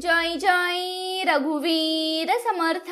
जय जय रघुवीर समर्थ.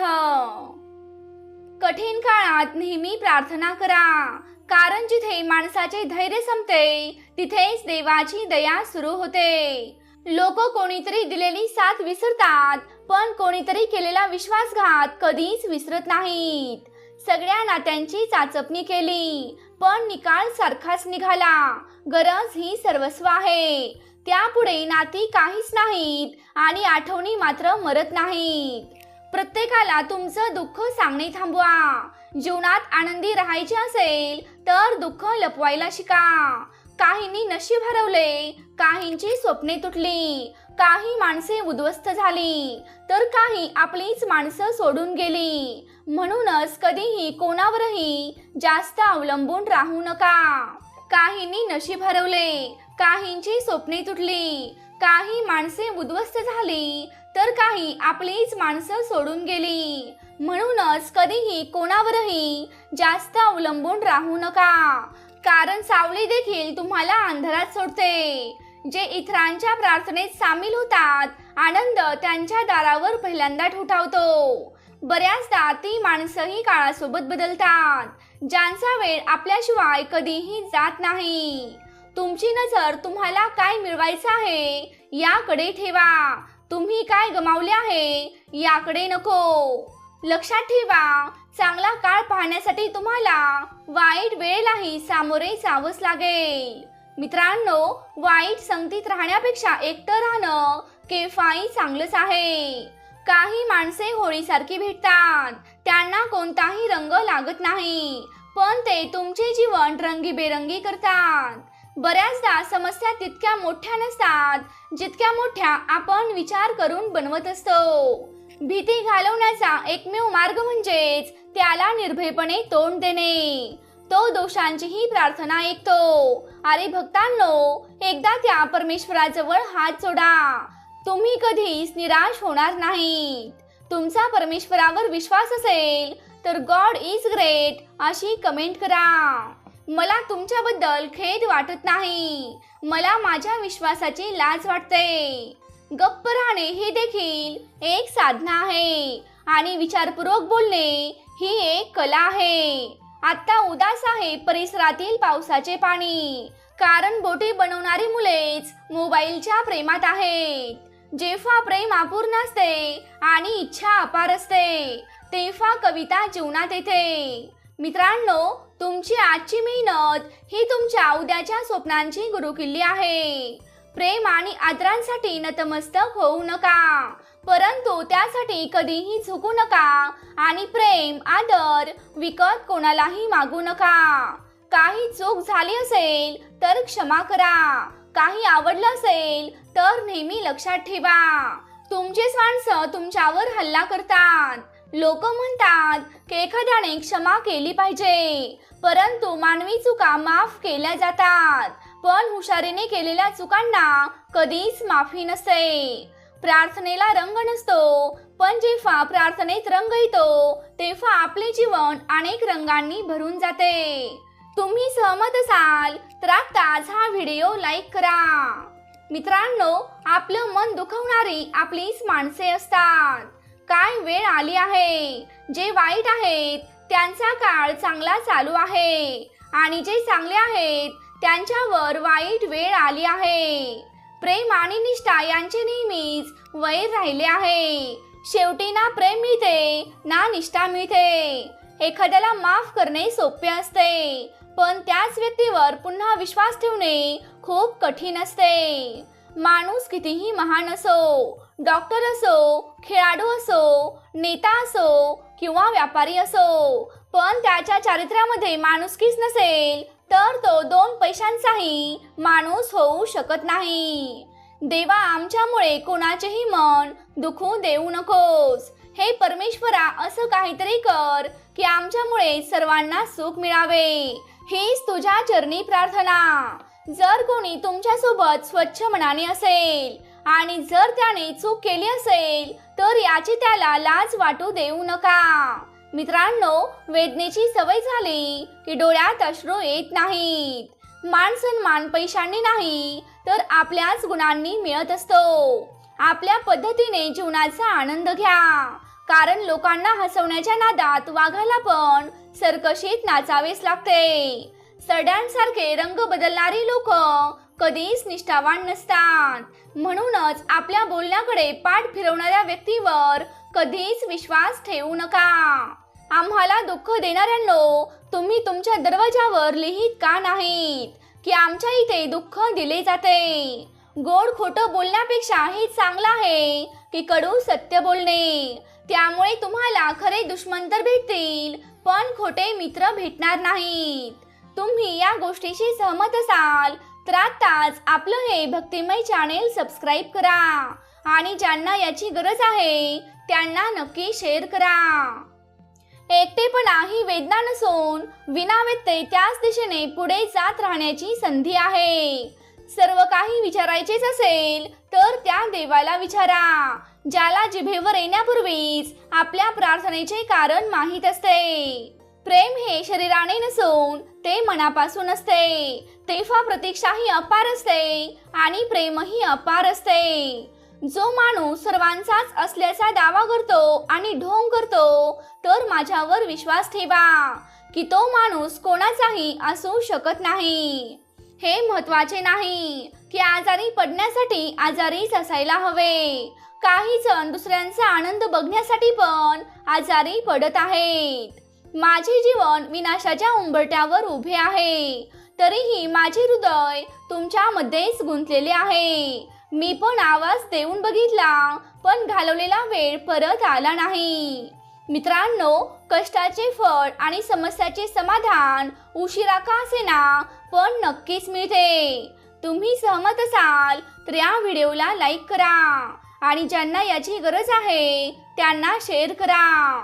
कठीण काळात नेहमी प्रार्थना करा. कारण जिथे माणसाचे धैर्य संपते तिथेच देवाची दया सुरू होते. लोक कोणीतरी दिलेली साथ विसरतात पण कोणीतरी केलेला विश्वासघात कधीच विसरत नाहीत. सगळ्या नात्यांची चाचपणी केली पण निकाल सारखाच निघाला. गरज ही सर्वस्व आहे. त्यापुढे नाती काहीच नाहीत आणि आठवणी मात्र मरत नाहीत. प्रत्येकाला तुमचं दुःख सांगणे थांबवा. जीवनात आनंदी राहायचे असेल तर दुःख लपवायला शिका. काहींनी नशीब हरवले काहींची स्वप्ने तुटली काही माणसे उद्ध्वस्त झाली तर काही आपलीच माणसं सोडून गेली. म्हणूनच कधीही कोणावरही जास्त अवलंबून राहू नका. काहींनी नशीब हरवले काहींची स्वप्ने तुटली काही माणसे उद्ध्वस्त झाली तर काही आपलीच माणसं सोडून गेली. म्हणूनच कधीही कोणावरही जास्त अवलंबून राहू नका. कारण सावली देखील तुम्हाला अंधारात सोडते. जे इतरांच्या प्रार्थनेत सामील होतात आनंद त्यांच्या दारावर पहिल्यांदा ठोठावतो. बऱ्याचदा ती माणसंही काळासोबत बदलतात ज्यांचा वेळ आपल्याशिवाय कधीही जात नाही. तुमची नजर तुम्हाला काय मिळवायचं आहे? याकडे ठेवा. तुम्ही काय गमावले आहे? याकडे नको. लक्षात ठेवा चांगला काळ पाहण्यासाठी तुम्हाला वाईट वेळेलाही सामोरे जावंच लागेल. मित्रांनो वाईट संगतीत राहण्यापेक्षा एकटं राहणं केफाई चांगलंच आहे. काही माणसे होळीसारखी भेटतात. त्यांना कोणताही रंग लागत नाही. पण ते तुमचे जीवन रंगीबेरंगी करतात. बऱ्याचदा समस्या तितक्या मोठ्या नसतात जितक्या मोठ्या आपण विचार करून बनवत असतो. भीती घालवण्याचा एकमेव मार्ग म्हणजेच त्याला निर्भयपणे तोंड देणे. तो दोषांचीही प्रार्थना ऐकतो. अरे भक्तांनो एकदा त्या परमेश्वराजवळ हात जोडा. तुम्ही कधीच निराश होणार नाही तुमचा परमेश्वरावर विश्वास असेल तर गॉड इज ग्रेट अशी कमेंट करा. मला तुमच्याबद्दल खेद वाटत नाही. मला माझ्या विश्वासाची लाज वाटते. गप्प राहणे ही देखील एक साधना आहे. आणि विचारपूर्वक बोलणे ही एक कला आहे. आता उदास आहे परिसरातील पावसाचे पाणी. कारण बोटी बनवणारी मुलेच मोबाईलच्या प्रेमात आहेत. जेव्हा प्रेम अपूर्ण असते आणि इच्छा अपार असते तेव्हा कविता जीवनात येते. मित्रांनो तुमची आजची मेहनत ही तुमच्या उद्याच्या स्वप्नांची गुरुकिल्ली आहे. प्रेम आणि आदरांसाठी नतमस्तक होऊ नका परंतु त्यासाठी कधीही झुकू नका आणि प्रेम आदर विकत कोणालाही मागू नका. काही चूक झाली असेल तर क्षमा करा काही आवडलं असेल तर नेहमी लक्षात ठेवा. तुमचेच माणसं तुमच्यावर हल्ला करतात. लोक म्हणतात की एखाद्याने क्षमा केली पाहिजे. परंतु मानवी चुका माफ केल्या जातात. पण हुशारीने केलेल्या चुकांना कधीच माफी नसते. प्रार्थनेला रंग नसतो. पण जेव्हा प्रार्थनेत रंग येतो तेव्हा आपले जीवन अनेक रंगांनी भरून जाते. तुम्ही सहमत असाल तर आत्ताच हा व्हिडिओ लाईक करा. मित्रांनो आपलं मन दुखवणारी आपलीच माणसे असतात. काय वेळ आली आहे? जे वाईट आहेत त्यांचा काळ चांगला चालू आहे. आणि जे चांगले आहेत त्यांच्यावर वाईट वेळ आली आहे. प्रेम आणि निष्ठा यांचे नेहमीच वैर राहिले आहे. शेवटी ना प्रेम मिळते ना निष्ठा मिळते. एखाद्याला माफ करणे सोपे असते पण त्याच व्यक्तीवर पुन्हा विश्वास ठेवणे खूप कठीण असते. माणूस कितीही महान असो डॉक्टर असो खेळाडू असो नेता असो किंवा व्यापारी असो पण त्याच्या चारित्र्यामध्ये माणुसकीच नसेल तर तो दोन पैशांचाही माणूस होऊ शकत नाही. देवा आमच्यामुळे कोणाचेही मन दुखू देऊ नकोस. हे परमेश्वरा असं काहीतरी कर की आमच्यामुळे सर्वांना सुख मिळावे. हीच तुझ्या चरणी प्रार्थना. जर कोणी तुमच्यासोबत स्वच्छ मनाने असेल आणि जर त्याने चूक केली असेल तर याची त्याला लाज वाटू देऊ नका. मित्रांनो वेदनेची सवय झाली की डोळ्यात अश्रू येत नाहीत. मान सन्मान पैशांनी नाही तर आपल्याच गुणांनी मिळत असतो. आपल्या पद्धतीने जीवनाचा आनंद घ्या. कारण लोकांना हसवण्याच्या नादात वाघाला पण सरकशीत नाचावेच लागते. सड्यांसारखे रंग बदलणारी लोक कधीच निष्ठावान नसतात. म्हणूनच आपल्या बोलण्याकडे पाठ फिरवणाऱ्या व्यक्तीवर कधीच विश्वास ठेवू नका. आम्हाला दुःख देणाऱ्यांनो तुम्ही तुमच्या दरवाजावर लिहित का नाहीत की आमच्या इथे दुःख दिले जाते? गोड खोटं बोलण्यापेक्षा हे चांगलं आहे की कडू सत्य बोलणे. त्यामुळे तुम्हाला खरे दुश्मन तर भेटतील पण खोटे मित्र भेटणार नाहीत. तुम्ही या गोष्टीशी सहमत असाल तर आताच आपलं हे भक्तिमय चॅनेल सबस्क्राईब करा. आणि ज्यांना याची गरज आहे त्यांना नक्की शेअर करा. एकटेपणा ही वेदना नसून विनावेत्य त्याच दिशेने पुढे जात राहण्याची संधी आहे. सर्व काही विचारायचेच असेल तर त्या देवाला विचारा ज्याला जिभेवर येण्यापूर्वीच आपल्या प्रार्थनेचे कारण माहीत असते. प्रेम हे शरीराने नसून ते मनापासून असते. तेव्हा प्रतीक्षाही अपार असते आणि प्रेमही अपार असते. जो माणूस सर्वांचाच असल्याचा दावा करतो आणि ढोंग करतो तर माझ्यावर विश्वास ठेवा की तो माणूस कोणाचाही असू शकत नाही. हे महत्त्वाचे नाही की आजारी पडण्यासाठी आजारीच असायला हवे. काही जण दुसऱ्यांचा आनंद बघण्यासाठी पण आजारी पडत आहेत. माझे जीवन विनाशाच्या उंबरट्यावर उभे आहे. तरीही माझे हृदय तुमच्यामध्येच गुंतलेले आहे. मी पण आवाज देऊन बघितला पण घालवलेला वेळ परत आला नाही. मित्रांनो कष्टाचे फळ आणि समस्याचे समाधान उशिरा का असेना पण नक्कीच मिळते. तुम्ही सहमत असाल तर या व्हिडिओला लाईक करा. आणि ज्यांना याची गरज आहे त्यांना शेअर करा.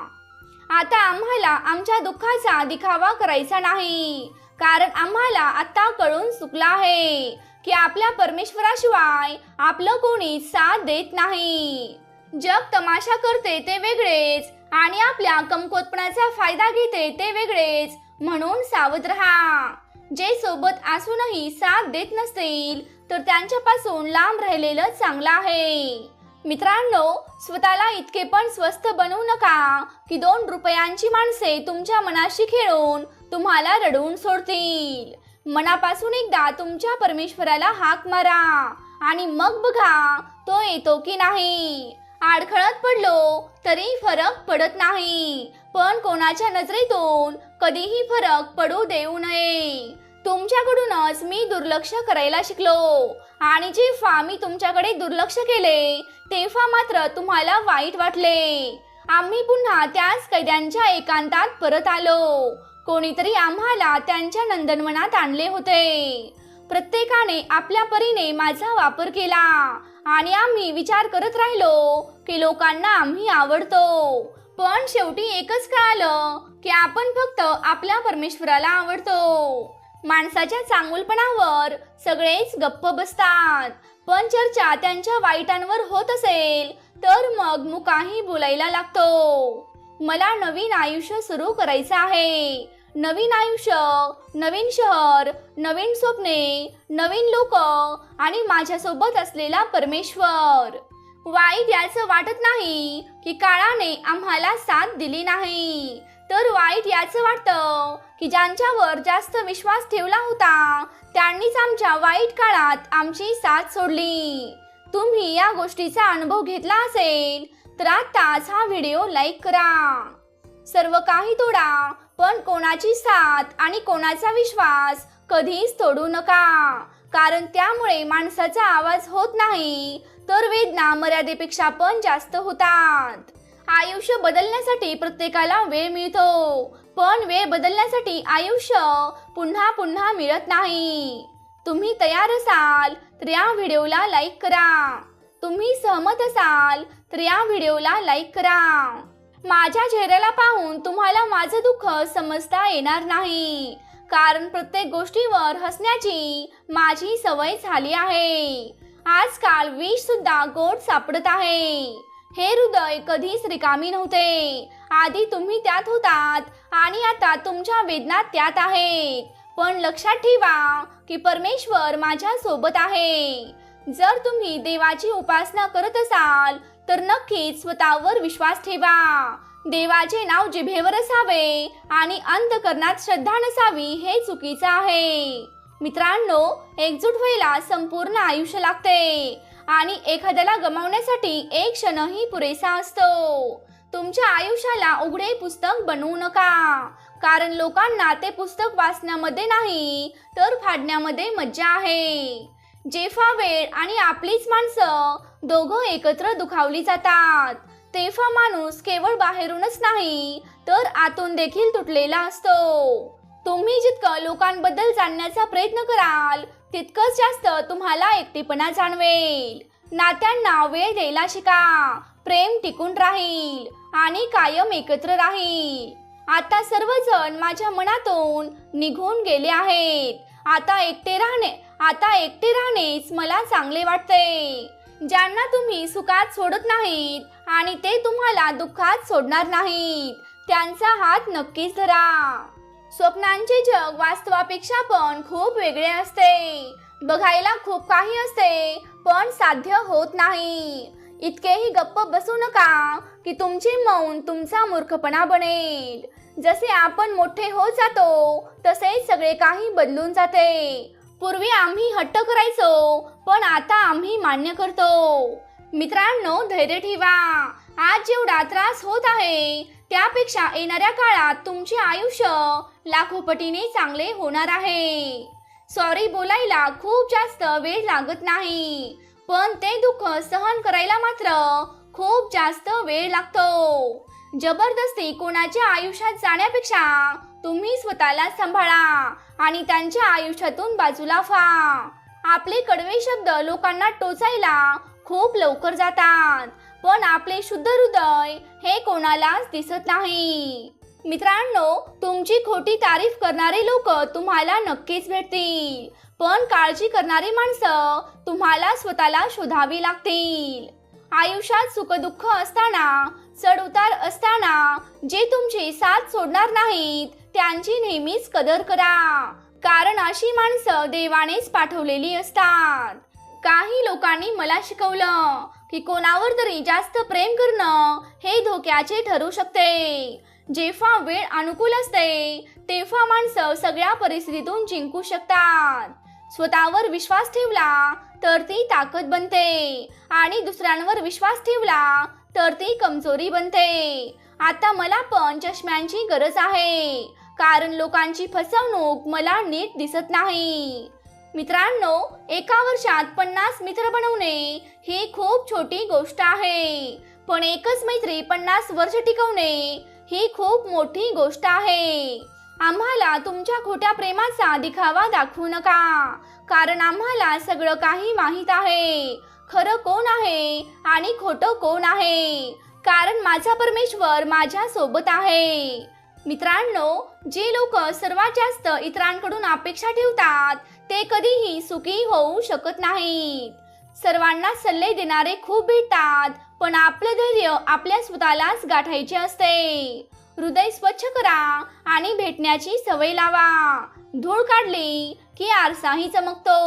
आम्हाला आमच्या दुःखाचा दिखावा करायचा नाही. कारण आम्हाला आता कळून चुकलं आहे की आपल्या परमेश्वराशिवाय आपलं कोणी साथ देत नाही. जग तमाशा करते ते वेगळेच आणि आपल्या कमकोतपणाचा फायदा घेते ते वेगळेच म्हणून सावध राहा. जे सोबत असूनही साथ देत नसतील तर त्यांच्यापासून लांब राहिलेलं चांगलं आहे. मित्रांनो स्वतःला इतके पण स्वस्त बनवू नका की दोन रुपयांची माणसे तुमच्या मनाशी खेळून तुम्हाला रडवून सोडतील. मनापासून एकदा तुमच्या परमेश्वराला हाक मारा आणि मग बघा तो येतो की नाही. आडखळत पडलो तरी फरक पडत नाही. पण कोणाच्या नजरेतून कधीही फरक पडू देऊ नये. तुमच्याकडूनच मी दुर्लक्ष करायला शिकलो. आणि जेव्हा मी तुमच्याकडे दुर्लक्ष केले तेव्हा मात्र तुम्हाला वाईट वाटले. आम्ही पुन्हा त्याच कैद्यांच्या एकांतात परत आलो. कोणीतरी आम्हाला त्यांच्या नंदनवनात आणले होते. प्रत्येकाने आपल्या परीने माझा वापर केला आणि आम्ही विचार करत राहिलो की लोकांना आम्ही आवडतो. पण शेवटी एकच कळालं की आपण फक्त आपल्या परमेश्वराला आवडतो. माणसाच्या चांगुलपणावर सगळेच गप्प बसतात. पण चर्चा त्यांच्या वाईटांवर होत असेल तर मग मुकाही बोलायला लागतो. मला नवीन आयुष्य सुरू करायचं आहे. नवीन आयुष्य नवीन शहर नवीन स्वप्ने नवीन लोक आणि माझ्यासोबत असलेला परमेश्वर. वाईट याचं वाटत नाही की काळाने आम्हाला साथ दिली नाही. तर वाईट याचं वाटतं की ज्यांच्यावर जास्त विश्वास ठेवला होता त्यांनीच आमच्या वाईट काळात आमची साथ सोडली. तुम्ही या गोष्टीचा अनुभव घेतला असेल तर आताच हा व्हिडिओ लाईक करा. सर्व काही तोडा पण कोणाची साथ आणि कोणाचा विश्वास कधीच तोडू नका. कारण त्यामुळे माणसाचा आवाज होत नाही तर वेदना मर्यादेपेक्षा पण जास्त होतात. आयुष्य बदलण्यासाठी प्रत्येकाला वेळ मिळतो. पण वेळ बदलण्यासाठी आयुष्य पुन्हा पुन्हा मिळत नाही. तुम्ही तयार असाल तर या व्हिडिओला लाईक करा. तुम्ही सहमत असाल तर या व्हिडिओला लाईक करा. माझ्या चेहऱ्याला पाहून तुम्हाला माझं दुःख समजता येणार नाही. कारण प्रत्येक गोष्टीवर हसण्याची माझी सवय झाली आहे. आजकाल विष सुद्धा गोड सापडत आहे. हे हृदय कधीच रिकामी नव्हते. आधी तुम्ही त्यात होतात आणि आता तुमच्या वेदना त्यात आहेत. पण लक्षात ठेवा की परमेश्वर माझ्या सोबत आहे. जर तुम्ही देवाची उपासना करत असाल तर नक्कीच स्वतःवर विश्वास ठेवा. देवाचे नाव जिभेवर असावे आणि अंतकरणात श्रद्धा नसावी हे चुकीचं आहे. मित्रांनो एकजूट व्हायला संपूर्ण आयुष्य लागते. आणि एखाद्याला गमावण्यासाठी एक क्षणही पुरेसा असतो. तुमच्या आयुष्याला उघडे पुस्तक बनवू नका. कारण लोकांना ते पुस्तक वाचण्यामध्ये नाही तर फाडण्यामध्ये मज्जा आहे. जेव्हा वेळ आणि आपलीच माणसं दोघं एकत्र दुखावली जातात तेव्हा माणूस केवळ बाहेरूनच नाही तर आतून देखील तुटलेला असतो. तुम्ही जितकं लोकांबद्दल जाणण्याचा प्रयत्न कराल तितकंच जास्त तुम्हाला एकटेपणा जाणवेल. नात्यांना वेळ द्यायला शिका. प्रेम टिकून राहील आणि कायम एकत्र राहील. आता सर्वजण माझ्या मनातून निघून गेले आहेत. आता एकटे राहणे आता एकटे राहणेच मला चांगले वाटते. ज्यांना तुम्ही सुखात सोडत नाहीत आणि ते तुम्हाला दुःखात सोडणार नाहीत त्यांचा हात नक्कीच धरा. स्वप्नांचे जग वास्तवापेक्षा पण खूप वेगळे असते. बघायला खूप काही असते पण साध्य होत नाही. इतकेही गप्प बसू नका की तुमचे मौन तुमचा मूर्खपणा बनेल. जसे आपण मोठे होत जातो तसे सगळे काही बदलून जाते. पूर्वी आम्ही हट्ट करायचो पण आता आम्ही मान्य करतो. मित्रांनो धैर्य ठेवा. आज जेवढा त्रास होत आहे त्यापेक्षा येणाऱ्या काळात तुमचे आयुष्य लाखोपटीने चांगले होणार आहे. सॉरी बोलायला खूप जास्त वेळ लागत नाही पण ते दुःख सहन करायला मात्र खूप जास्त वेळ लागतो. जबरदस्ती कोणाच्या आयुष्यात जाण्यापेक्षा तुम्ही स्वतःला सांभाळा आणि त्यांच्या आयुष्यातून बाजूला व्हा. आपले कडवे शब्द लोकांना टोचायला खूप लवकर जातात. पण आपले शुद्ध हृदय हे कोणालाच दिसत नाही. मित्रांनो तुमची खोटी तारीफ करणारे लोक तुम्हाला नक्कीच भेटतील. पण काळजी करणारी माणसं तुम्हाला स्वतःला शोधावी लागतील. आयुष्यात सुखदुःख असताना चढउतार असताना जे तुमची साथ सोडणार नाहीत त्यांची नेहमीच कदर करा. कारण अशी माणसं देवानेच पाठवलेली असतात. काही लोकांनी मला शिकवलं की कोणावर तरी जास्त प्रेम करणं हे धोक्याचे ठरू शकते. जेव्हा वेळ अनुकूल असते तेव्हा माणसं सगळ्या परिस्थितीतून जिंकू शकतात. स्वतःवर विश्वास ठेवला तर ती ताकद बनते आणि दुसऱ्यांवर विश्वास ठेवला तर ती कमजोरी बनते. आता मला पण चष्म्यांची गरज आहे. कारण लोकांची फसवणूक मला नीट दिसत नाही. मित्रांनो एका वर्षात पन्नास मित्र बनवणे ही खूप छोटी गोष्ट आहे. पण एकच मैत्री पन्नास वर्ष टिकवणे ही खूप मोठी गोष्ट आहे. आम्हाला तुमच्या खोट्या प्रेमाचा दिखावा दाखवू नका. कारण आम्हाला सगळं काही माहीत आहे. खरं कोण आहे आणि खोटं कोण आहे? कारण माझा परमेश्वर माझ्या सोबत आहे. मित्रांनो जे लोक सर्वात जास्त इतरांकडून अपेक्षा ठेवतात ते कधीही सुखी होऊ शकत नाहीत. सर्वांना सल्ले देणारे खूप भेटतात पण आपलं धैर्य आपल्या स्वतःलाच गाठायचे असते. हृदय स्वच्छ करा आणि भेटण्याची सवय लावा. धूळ काढली की आरसाही चमकतो.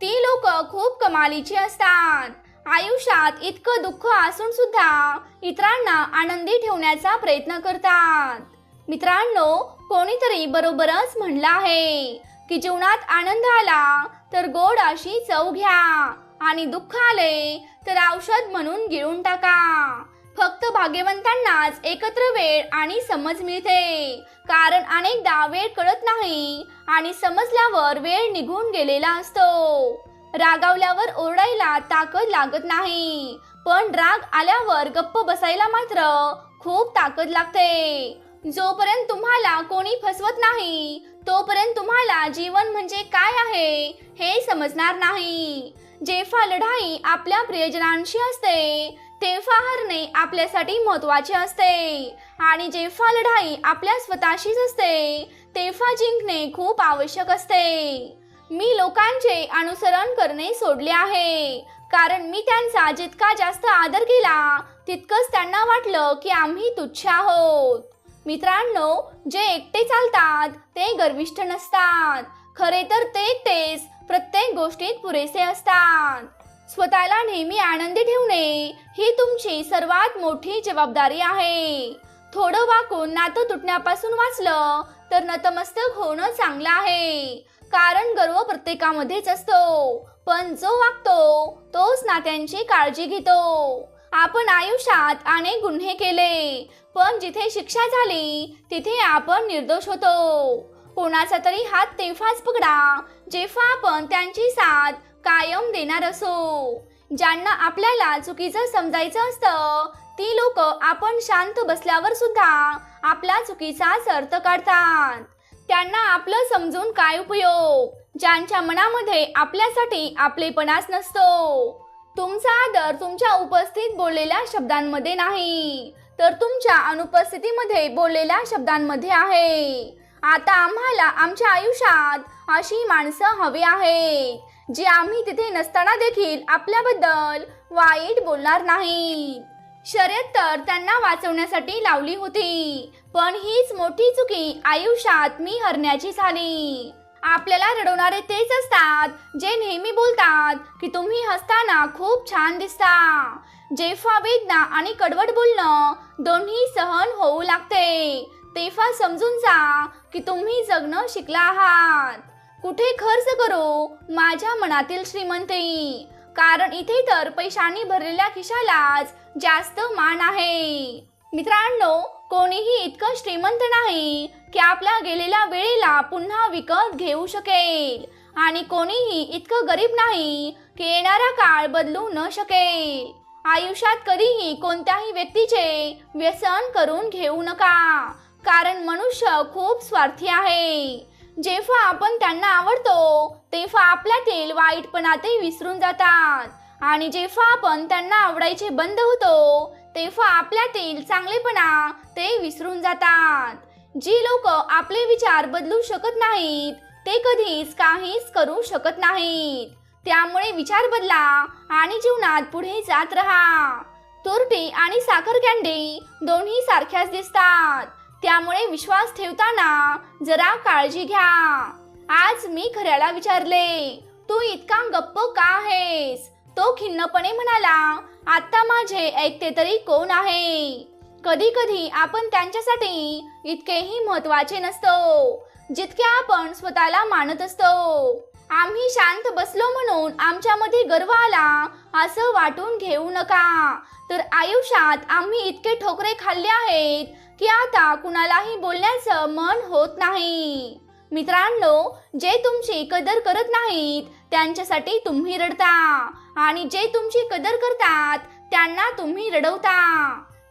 ती लोक खूप कमालीची असतात. आयुष्यात इतकं दुःख असून सुद्धा इतरांना आनंदी ठेवण्याचा प्रयत्न करतात. मित्रांनो कोणीतरी बरोबरच म्हणलं आहे. की जीवनात आनंद आला तर गोड अशी चव घ्या. आणि दुःख आले तर औषध म्हणून गिळून टाका. फक्त भाग्यवंतांनाच एकत्र वेळ आणि समज मिळते. कारण अनेकदा वेळ कळत नाही आणि समजल्यावर वेळ निघून गेलेला असतो. रागावल्यावर ओरडायला ताकद लागत नाही. पण राग आल्यावर गप्प बसायला मात्र खूप ताकद लागते. जोपर्यंत तुम्हाला कोणी फसवत नाही तोपर्यंत तुम्हाला जीवन म्हणजे काय आहे हे समजणार नाही. जेव्हा लढाई आपल्या प्रियजनांशी असते तेव्हा हरणे आपल्यासाठी महत्त्वाचे असते. आणि जेव्हा लढाई आपल्या स्वतःशीच असते तेव्हा जिंकणे खूप आवश्यक असते. मी लोकांचे अनुसरण करणे सोडले आहे. कारण मी त्यांचा जितका जास्त आदर केला तितकंच त्यांना वाटलं की आम्ही तुच्छ आहोत. मित्रांनो जे एकटे चालतात ते गर्विष्ठ नसतात. खरे तर ते एकटेच प्रत्येक गोष्टीत पुरेसे असतात. स्वतःला नेहमी आनंदी ठेवणे ही तुमची सर्वात मोठी जबाबदारी आहे. थोडं वाकून नातं तुटण्यापासून वाचलं तर नतमस्तक होणं चांगलं आहे. कारण गर्व प्रत्येकामध्येच असतो. पण जो वागतो तोच नात्यांची काळजी घेतो. आपण आयुष्यात अनेक गुन्हे केले. पण जिथे शिक्षा झाली तिथे आपण निर्दोष होतो. कोणाचा तरी हात तेव्हाच पकडा जेव्हा आपण त्यांची साथ कायम देणार असो. ज्यांना आपल्याला चुकीचं समजायचं असतं ती लोक आपण शांत बसल्यावर सुद्धा आपला चुकीचाच अर्थ काढतात. त्यांना आपलं समजून काय उपयोग? ज्यांच्या मनामध्ये आपल्यासाठी आपलेपणाच नसतो. तुमचा आदर तुमच्या उपस्थित बोललेल्या शब्दांमध्ये नाही. तर तुमच्या अनुपस्थितीमध्ये बोललेल्या शब्दांमध्ये आहे. आता आम्हाला आमच्या आयुष्यात अशी माणसं हवी आहेत जी आम्ही तिथे नसताना देखील आपल्याबद्दल वाईट बोलणार नाही शर्यत तर त्यांना वाचवण्यासाठी लावली होती पण हीच मोठी चुकी आयुष्यात मी हरण्याची झाली. आपल्याला रडवणारे तेच असतात जे नेहमी बोलतात की तुम्ही हसताना खूप छान दिसता. जेव्हा वेदना आणि कडवट बोलणं दोन्ही सहन होऊ लागते तेव्हा समजून जा की तुम्ही जगणं शिकला आहात. कुठे खर्च करू माझ्या मनातील श्रीमंती? कारण इथे तर पैशांनी भरलेल्या खिशालाच जास्त मान आहे. मित्रांनो कोणीही इतकं श्रीमंत नाही की आपल्या गेलेल्या वेळेला पुन्हा विकत घेऊ शकेल. आणि कोणीही इतकं गरीब नाही की येणारा काळ बदलू न शकेल. आयुष्यात कधीही कोणत्याही व्यक्तीचे व्यसन करून घेऊ नका. कारण मनुष्य खूप स्वार्थी आहे. जेव्हा आपण त्यांना आवडतो तेव्हा आपल्यातील वाईटपणा ते विसरून जातात. आणि जेव्हा आपण त्यांना आवडायचे बंद होतो तेव्हा आपल्यातील चांगलेपणा ते विसरून जातात. जी लोक आपले विचार बदलू शकत नाहीत ते कधीच काहीच करू शकत नाहीत. त्यामुळे विचार बदला आणि जीवनात पुढे जात राहा. तुरटी आणि साखर कॅन्डी दोन्ही सारख्याच दिसतात. त्यामुळे विश्वास ठेवताना जरा काळजी घ्या. आज मी खऱ्याला विचारले तू इतका गप्प का आहेस? तो खिन्नपणे म्हणाला आता माझे ऐकते तरी कोण आहे? कधी कधी आपण त्यांच्यासाठी इतकेही महत्त्वाचे नसतो जितके आपण स्वतःला मानत असतो. आम्ही शांत बसलो म्हणून आमच्यामध्ये गर्व आला असं वाटून घेऊ नका. तर आयुष्यात आम्ही इतके ठोकरे खाल्ले आहेत की आता कुणालाही बोलण्याचं मन होत नाही. मित्रांनो जे तुमची कदर करत नाहीत त्यांच्यासाठी तुम्ही रडता. आणि जे तुमची कदर करतात त्यांना तुम्ही रडवता.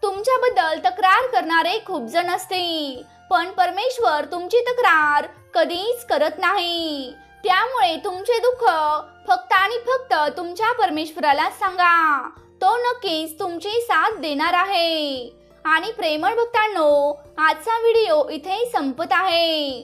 तुमच्याबद्दल तक्रार करणारे खूप जण असते पण परमेश्वर तुमची तक्रार कधीच करत नाही. त्यामुळे तुमचे दुःख फक्त आणि फक्त तुमच्या परमेश्वराला सांगा. तो नक्कीच तुमची साथ देणार आहे. आणि प्रेमळ भक्तांनो आजचा व्हिडिओ इथे संपत आहे.